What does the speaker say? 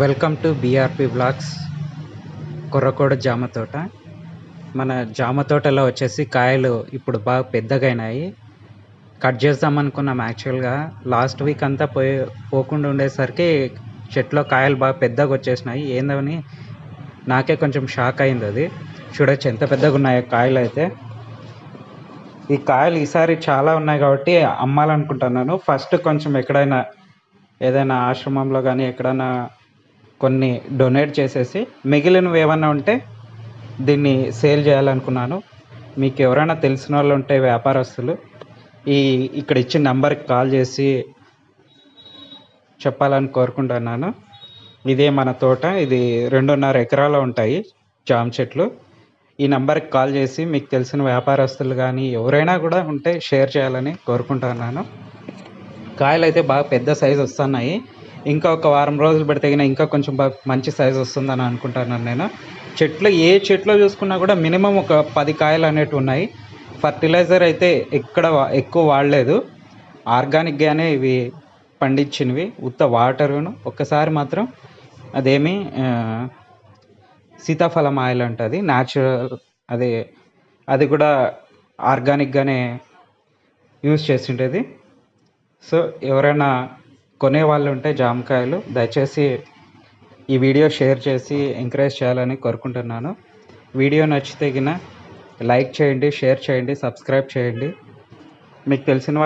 Welcome to BRP blogs Korrakoda జామ తోట. మన జామ తోటలో వచ్చేసి కాయలు ఇప్పుడు బాగా పెద్దగా అయినాయి కట్ చేద్దాం అనుకున్నాం యాక్చువల్గా. లాస్ట్ వీక్ అంతా పోయి పోకుండా ఉండేసరికి చెట్లో కాయలు బాగా పెద్దగా వచ్చేసినాయి ఏందని నాకే కొంచెం షాక్ అయింది అది. చూడొచ్చు ఎంత పెద్దగా ఉన్నాయో కాయలు అయితే. ఈ కాయలు ఈసారి చాలా ఉన్నాయి కాబట్టి అమ్మాలనుకుంటున్నాను. ఫస్ట్ కొంచెం ఎక్కడైనా ఏదైనా ఆశ్రమంలో కానీ ఎక్కడైనా కొన్ని డొనేట్ చేసేసి మిగిలినవి ఏమన్నా ఉంటే దీన్ని సేల్ చేయాలనుకున్నాను. మీకు ఎవరైనా తెలిసిన వాళ్ళు ఉంటే వ్యాపారస్తులు ఈ ఇక్కడ ఇచ్చిన నెంబర్కి కాల్ చేసి చెప్పాలని కోరుకుంటున్నాను. ఇదే మన తోట ఇది రెండున్నర ఎకరాలు ఉంటాయి జామ చెట్లు. ఈ నెంబర్కి కాల్ చేసి మీకు తెలిసిన వ్యాపారస్తులు కానీ ఎవరైనా కూడా ఉంటే షేర్ చేయాలని కోరుకుంటున్నాను. కాయలు అయితే బాగా పెద్ద సైజు వస్తున్నాయి. ఇంకా ఒక వారం రోజులు పెడితే గిన ఇంకా కొంచెం మంచి సైజు వస్తుందని అనుకుంటున్నాను నేను. చెట్లు ఏ చెట్లో చూసుకున్నా కూడా మినిమం ఒక పది కాయలు అనేటివి ఉన్నాయి. ఫర్టిలైజర్ అయితే ఎక్కడ ఎక్కువ వాడలేదు. ఆర్గానిక్గానే ఇవి పండించినవి. ఉత్త వాటరును ఒక్కసారి మాత్రం అదేమి సీతాఫలం ఆయిల్ అంటుంది. న్యాచురల్ అది అది కూడా ఆర్గానిక్గానే యూజ్ చేసిండేది సో ఎవరైనా కొనే వాళ్ళు ఉంటే జామకాయలు దయచేసి ఈ వీడియో షేర్ చేసి ఎంకరేజ్ చేయాలని కోరుకుంటున్నాను. వీడియో నచ్చితే గిన లైక్ చేయండి షేర్ చేయండి సబ్స్క్రైబ్ చేయండి. మీకు తెలిసిన